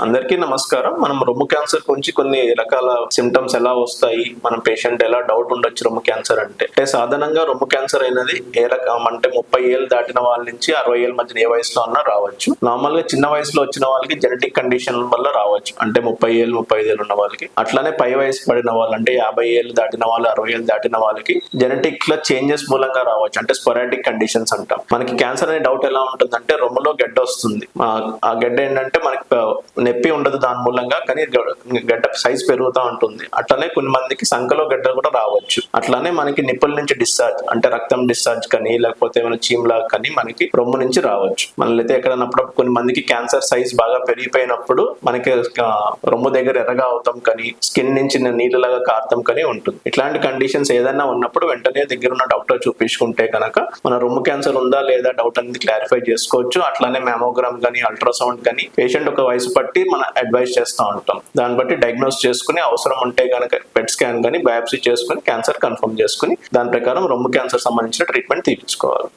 అందరికీ నమస్కారం. మనం రొమ్ము క్యాన్సర్ గురించి కొన్ని రకాల సిమ్టమ్స్ ఎలా వస్తాయి? మన పేషెంట్ ఎలా డౌట్ ఉండొచ్చు రొమ్ము క్యాన్సర్ అంటే? అంటే సాధారణంగా రొమ్ము క్యాన్సర్ అనేది ఏ రకం అంటే ముప్పై ఏళ్ళు దాటిన వాళ్ళ నుంచి అరవై ఏళ్ళ మధ్య ఏ వయసులో అన్నా రావచ్చు. నార్మల్గా చిన్న వయసులో వచ్చిన వాళ్ళకి జెనెటిక్ కండిషన్ వల్ల రావచ్చు. అంటే ముప్పై ఏళ్ళు ముప్పై ఐదు ఏళ్ళు ఉన్న వాళ్ళకి. అట్లానే పై వయసు పడిన వాళ్ళు అంటే యాభై ఏళ్ళు దాటిన వాళ్ళు అరవై ఏళ్ళు దాటిన వాళ్ళకి జెనెటిక్లో చేంజెస్ మూలంగా రావచ్చు. అంటే స్పొరాటిక్ కండిషన్స్ అంటాం. మనకి క్యాన్సర్ అనే డౌట్ ఎలా ఉంటుందంటే రొమ్ములో గడ్డ వస్తుంది. ఆ- గెడ్డ గడ్డ ఏంటంటే మనకి నొప్పి ఉండదు దాని మూలంగా కానీ గడ్డ సైజ్ పెరుగుతూ ఉంటుంది. అట్లనే కొన్ని మందికి సంఖలో గడ్డ కూడా రావచ్చు. అట్లానే మనకి నిప్పుల నుంచి డిశ్చార్జ్ అంటే రక్తం డిశ్చార్జ్ కానీ లేకపోతే ఏమైనా చీమ్లా కానీ మనకి రొమ్ము నుంచి రావచ్చు. మనలైతే ఎక్కడన్నప్పుడు కొన్ని మందికి క్యాన్సర్ సైజ్ బాగా పెరిగిపోయినప్పుడు మనకి రొమ్ము దగ్గర ఎర్రగా అవుతాం కానీ స్కిన్ నుంచి నీళ్ళలాగా కారతం కానీ ఉంటుంది. ఇట్లాంటి కండిషన్స్ ఏదైనా ఉన్నప్పుడు వెంటనే దగ్గర ఉన్న డాక్టర్ చూపించుకుంటే కనుక మన రొమ్ము క్యాన్సర్ ఉందా లేదా డౌట్ అనేది క్లారిఫై చేసుకోవచ్చు. అట్లానే మెమోగ్రామ్ కానీ అల్ట్రాసౌండ్ కానీ పేషెంట్ ఒక వయసు పట్టి బట్టి మనం అడ్వైస్ చేస్తూ ఉంటాం. దాన్ని బట్టి డయాగ్నోస్ చేసుకుని అవసరం ఉంటే కనుక పెట్ స్కాన్ కానీ బయాప్సీ చేసుకుని క్యాన్సర్ కన్ఫర్మ్ చేసుకుని దాని ప్రకారం రొమ్ము క్యాన్సర్ సంబంధించిన ట్రీట్మెంట్ తీపించుకోవాలి